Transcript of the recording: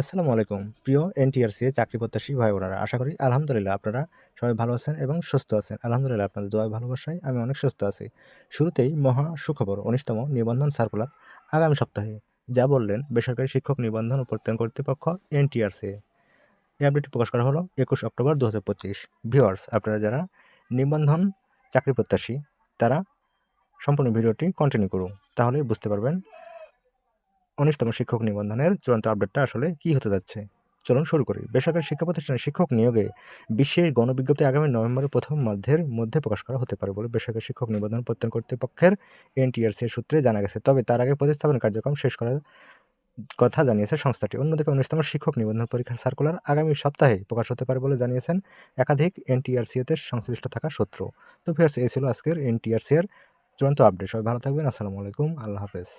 আসসালামু আলাইকুম। প্রিয় এনটিআরসি চাকরি প্রত্যাশী ভাই বোনেরা আশা করি আলহামদুলিল্লাহ আপনারা সবাই ভালো আছেন এবং সুস্থ আছেন। আলহামদুলিল্লাহ আপনাদের দোয়া ভালোবাসায় আমি অনেক সুস্থ আছি। শুরুতেই মহা সুখবর, উনিশতম নিবন্ধন সার্কুলার আগামী সপ্তাহে, যা বললেন বেসরকারি শিক্ষক নিবন্ধন ও প্রত্যয়ন কর্তৃপক্ষ এনটিআরসি এই আপডেটটি প্রকাশ করা হলো একুশ অক্টোবর দু হাজার পঁচিশ। ভিওয়ার্স আপনারা যারা নিবন্ধন চাকরি প্রত্যাশী, তারা সম্পূর্ণ ভিডিওটি কন্টিনিউ করুন তাহলে বুঝতে পারবেন উনিশতম শিক্ষক নিবন্ধনের চূড়ান্ত আপডেটটা আসলে কি হতে যাচ্ছে? চলুন শুরু করি। বেসরকারি শিক্ষা প্রতিষ্ঠানে শিক্ষক নিয়োগে বিশেষ গণবিজ্ঞপ্তি আগামী নভেম্বরের প্রথম মধ্যের মধ্যে প্রকাশ করা হতে পারে বলে বেসরকারি শিক্ষক নিবন্ধন প্রত্যয়ন কর্তৃপক্ষের এনটিআরসি সূত্রে জানা গেছে। তবে তার আগে প্রতিস্থাপন কার্যক্রম শেষ করার কথা জানিয়েছে সংস্থাটি। অন্যদিকে উনিশতম শিক্ষক নিবন্ধন পরীক্ষার সার্কুলার আগামী সপ্তাহে প্রকাশ হতে পারে বলে জানিয়েছেন একাধিক এনটিআরসিতে সংশ্লিষ্ট থাকা সূত্র। তো ফিয়ার্স এই ছিল আজকের এনটিআরসি এর চূড়ান্ত আপডেট সবাই ভালো থাকবেন। আসসালামু আলাইকুম। আল্লাহ হাফেজ।